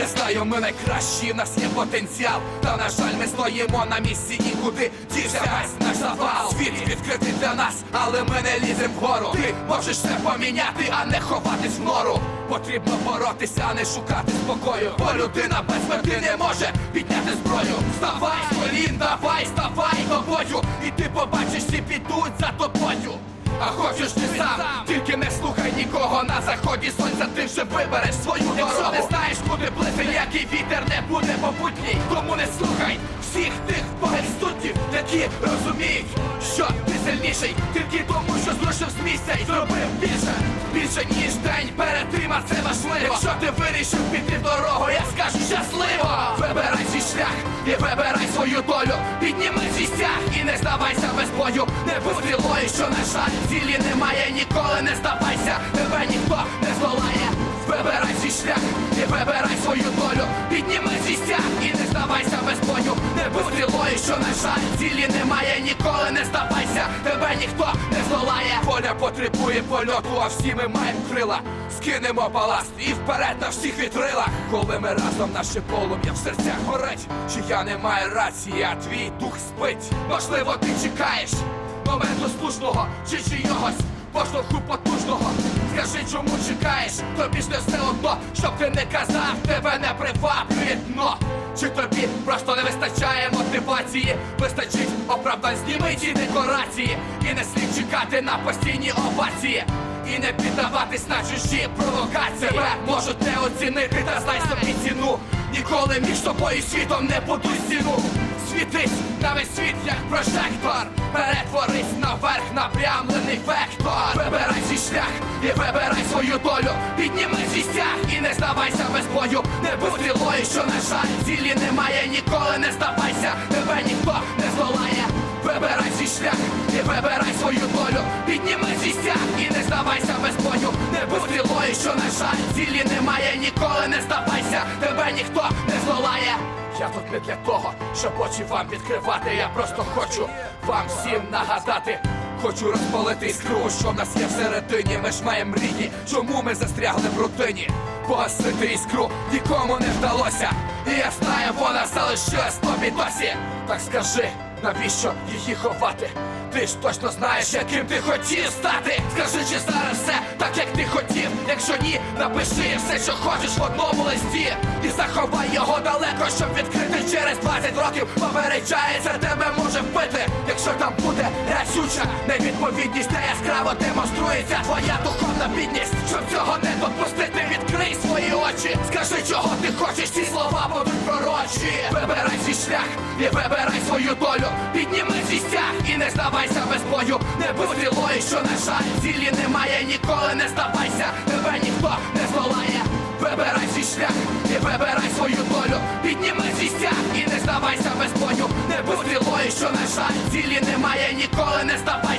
Я знаю, ми найкращі, в нас є потенціал. Та на жаль, ми стоїмо на місці нікуди дівся весь наш завал. Світ відкритий для нас, але ми не лізем вгору. Ти можеш все поміняти, а не ховатись в нору. Потрібно боротися, а не шукати спокою. Бо людина без мети не може підняти зброю. Вставай, з колін, давай, ставай до бою. І ти побачиш, всі підуть за тобою. А хочеш ти сам, тільки не слухай нікого на заході сонця, ти вже вибереш свою дорогу. Що ти сильніший, тільки тому, що зрушив з місця і зробив більше, більше ніж день а це важливо. Якщо ти вирішив піти дорогу, я скажу щасливо. Вибирай свій шлях і вибирай свою долю. Підніми свій стяг і не здавайся без бою. Не будь стрілою, що на жаль, цілі немає, ніколи не здавайся, тебе ніхто не здолає. Вибирай свій шлях і вибирай свою долю. Підніми свій стяг без бою. Не будь стрілою, що на жаль, цілі немає, ніколи не здавайся, тебе ніхто не здолає. Поля потребує польоту, а всі ми маємо крила. Скинемо баласт і вперед на всіх вітрилах. Коли ми разом наше полум'я в серцях горить. Чия немає рації, а твій дух спить. Можливо, ти чекаєш моменту слушного чи чийогось поштовху потужного. Скажи, чому чекаєш? Тобі ж не все одно, щоб ти не казав, тебе не приваблює дно. Чи тобі просто не вистачає мотивації? Вистачить оправдань зніми ті декорації. І не слід чекати на постійні овації. І не піддаватись на чужі провокації. Тебе можуть не оцінити, та знай собі ціну. Ніколи між собою світом не будуй стіну Світись на весь світ, як прожектор і вибирай свою долю Підніми свій стяг і не здавайся без бою. Не будь стрілою, що на жаль цілі немає Ніколи не здавайся, тебе ніхто не здолає. Вибирай свій шлях і вибирай свою долю. Підніми свій стяг і не здавайся без бою. Не будь стрілою, що на жаль цілі немає Ніколи не здавайся, тебе ніхто не здолає. Я тут не для того, щоб очі вам відкривати. Я просто хочу вам всім нагадати. Хочу розпалити іскру, що в нас є всередині. Ми ж маємо мрії, чому ми застрягли в рутині. Погасити іскру нікому не вдалося. І я знаю, вона залишилась тобі досі. Так скажи, навіщо її ховати? Ти ж точно знаєш, яким ти хотів стати. Скажи, чи зараз все так, як ти хотів. Якщо ні, напиши все, що хочеш в одному листі. І заховай його далеко, щоб відкрити через 20 років. Попереджається, тебе може вбити. Якщо там буде рячуча невідповідність, де яскраво демонструється твоя духовна бідність. Щоб цього не допустити, відкрий свої очі. Скажи, чого ти хочеш, ці слова будуть пророчі. Вибирай свій шлях і вибирай свою долю. Підніми свій стяг і не здавайся без бою. Не будь стрілою, що на жаль, цілі немає, ніколи не здавайся, тебе ніхто не здолає. Вибирай свій шлях і вибирай свою долю. Підніми що на жаль, цілі немає, ніколи не здавайся,